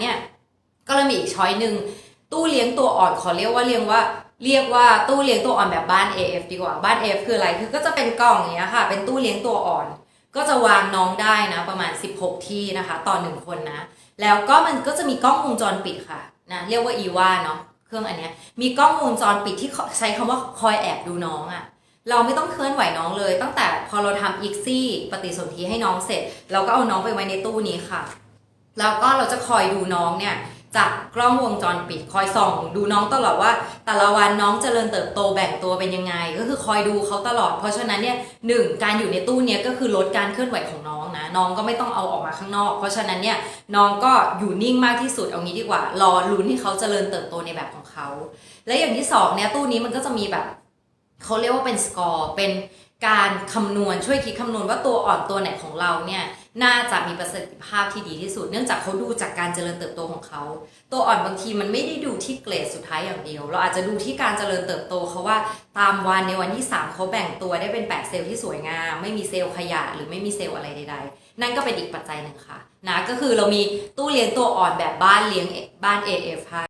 เนี่ยก็เลยมีอีกช้อยหนึ่งตู้เลี้ยงตัวอ่อนขอเรียกว่าเรียกว่า เรียกว่าตู้เลี้ยงตัวอ่อนแบบบ้าน AF ดีกว่าบ้าน AF คืออะไรคือก็จะเป็นกล่องอย่างเงี้ยค่ะ เป็นตู้เลี้ยงตัวอ่อน ก็จะวางน้องได้นะประมาณ 16 ที่นะคะ ต่อหนึ่งคนนะ แล้วก็มันก็จะมีกล้องวงจรปิดค่ะนะเรียกว่าอีว่าเนาะเครื่องอันเนี้ยมีกล้องวงจรปิดที่ใช้คำว่าคอยแอบดูน้องอะเราไม่ต้องเคลื่อนไหวน้องเลย ตั้งแต่พอเราทำอีกซี่ปฏิสนธิให้น้องเสร็จ เราก็เอาน้องไปไว้ในตู้นี้ค่ะ แล้วก็เราจะคอยดูน้องเนี่ยจากกล้องวงจรปิดคอยส่อง ดูน้องตลอดว่า แต่ละวันน้องเจริญเติบโตแบ่งตัวเป็นยังไง ก็คือคอยดูเขาตลอด เพราะฉะนั้นเนี่ยหนึ่งการอยู่ในตู้เนี้ยก็คือลดการเคลื่อนไหวของน้องนะน้องก็ไม่ต้องเอาออกมาข้างนอก เพราะฉะนั้นเนี่ยน้องก็อยู่นิ่งมากที่สุดเอางี้ดีกว่ารอลุ้นให้เขาเจริญเติบโตในแบบของเขาและอย่างที่สองเนี่ยตู้นี้มันก็จะมีแบบ เขาเรียกว่าเป็นสกอร์เป็นการคำนวณช่วยคิดคำนวณว่าตัวอ่อนตัวไหนของเราเนี่ยน่าจะมีประสิทธิภาพที่ดีที่สุด เนื่องจากเขาดูจากการเจริญเติบโตของเขา ตัวอ่อนบางทีมันไม่ได้ดูที่เกรดสุดท้ายอย่างเดียว เราอาจจะดูที่การเจริญเติบโตเขาว่าตามวันในวันที่ 3 เขาแบ่งตัวได้เป็น 8 เซลล์ที่สวยงาม ไม่มีเซลล์ขยะหรือไม่มีเซลล์อะไรใด ๆ นั่นก็เป็นอีกปัจจัยหนึ่งค่ะนะก็คือเรามีตู้เลี้ยงตัวอ่อนแบบบ้านเลี้ยงบ้าน AF ให้